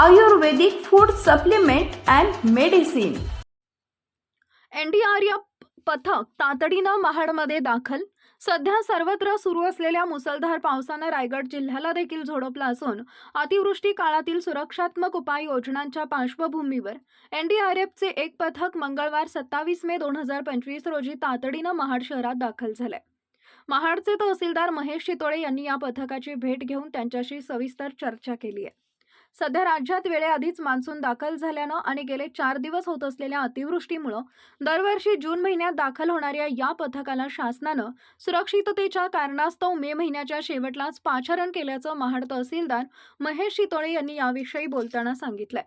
Ayurvedic food supplement and medicine NDRF पथक तातडीनं महाडमध्ये दाखल. सध्या सर्वत्र सुरू असलेल्या मुसळधार पावसानं रायगड जिल्ह्याला देखील झोडपलं असून अतिवृष्टी काळातील सुरक्षात्मक उपाययोजनांच्या पार्श्वभूमीवर एनडीआरएफचे एक पथक मंगळवार सत्तावीस मे दोन हजार पंचवीस रोजी तातडीनं महाड शहरात दाखल झालंय. महाडचे तहसीलदार महेश शितोळे यांनी या पथकाची भेट घेऊन त्यांच्याशी सविस्तर चर्चा केली आहे सध्या राज्यात वेळेआधीच मान्सून दाखल झाल्यानं आणि गेले चार दिवस होत असलेल्या अतिवृष्टीमुळं दरवर्षी जून महिन्यात दाखल होणाऱ्या या पथकाला शासनानं सुरक्षिततेच्या कारणास्तव मे महिन्याच्या शेवटलाच पाचारण केल्याचं महाड तहसीलदार महेश शितोळे यांनी याविषयी बोलताना सांगितलंय.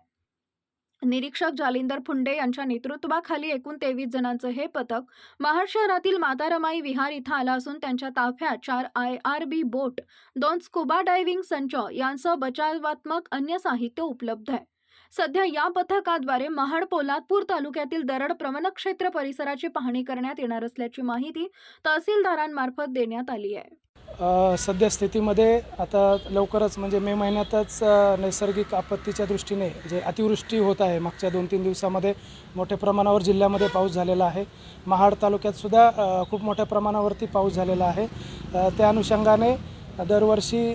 निरीक्षक जालिंदर फुंडे यांच्या नेतृत्वाखाली एकूण तेवीस जणांचं हे पथक महाड शहरातील मातारमाई विहार इथं आलं असून त्यांच्या ताफ्यात चार आय आर बी बोट दोन स्कुबा डायव्हिंग संच यांसह बचावात्मक अन्य साहित्य उपलब्ध आहे. सध्या या पथकाद्वारे महाड पोलादपूर तालुक्यातील दरड प्रवणक्षेत्र परिसराची पाहणी करण्यात येणार असल्याची माहिती तहसीलदारांमार्फत देण्यात आली आहे. सद्यस्थितीमध्ये सध्या स्थितीमध्ये आता लवकरच म्हणजे मे महिन्यातच नैसर्गिक आपत्तीच्या दृष्टीने जे अतिवृष्टी होत आहे मागच्या दोन तीन दिवसामध्ये मोठ्या प्रमाणावर जिल्ह्यामध्ये पाऊस झालेला आहे. महाड तालुक्यातसुद्धा खूप मोठ्या प्रमाणावरती पाऊस झालेला आहे. त्या अनुषंगाने दरवर्षी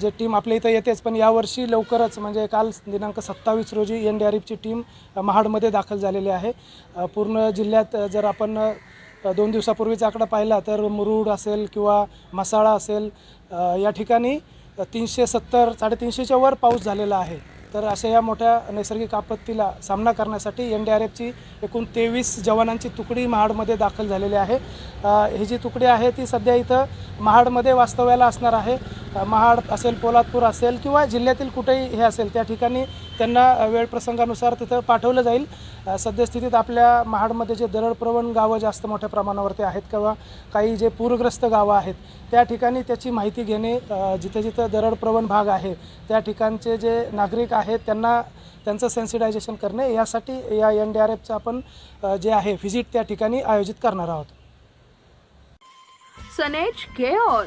जे टीम आपल्या इथं येतेच पण यावर्षी लवकरच म्हणजे काल दिनांक सत्तावीस रोजी एन डी आर एफची टीम महाडमध्ये दाखल झालेली आहे. पूर्ण जिल्ह्यात जर आपण दोन दिवसापूर्वीचा आकडा पाहिला तर मुरुड असेल किंवा मसाळा असेल या ठिकाणी तीनशे सत्तर साडेतीनशेच्या वर पाऊस झालेला आहे. तर अशा या मोठ्या नैसर्गिक आपत्तीला सामना करण्यासाठी एन डी आर एफची एकूण तेवीस जवानांची तुकडी महाडमध्ये दाखल झालेली आहे. ही जी तुकडी आहे ती सध्या इथं महाडमध्ये वास्तव्याला असणार आहे. महाड असेल पोलादपूर असेल किंवा जिल्ह्यातील कुठेही हे असेल त्या ठिकाणी त्यांना वेळ प्रसंगानुसार तिथं पाठवलं जाईल. सद्यस्थितीत आपल्या महाडमध्ये जे दरडप्रवण गावं जास्त मोठ्या प्रमाणावरती आहेत किंवा काही जे पूरग्रस्त गावं आहेत त्या ठिकाणी त्याची माहिती घेणे जिथे जिथं दरडप्रवण भाग आहे त्या ठिकाणचे जे नागरिक आहेत त्यांना त्यांचं सेन्सिटायझेशन करणे यासाठी या एन डी आर एफचं आपण जे आहे व्हिजिट त्या ठिकाणी आयोजित करणार आहोत. सनेज care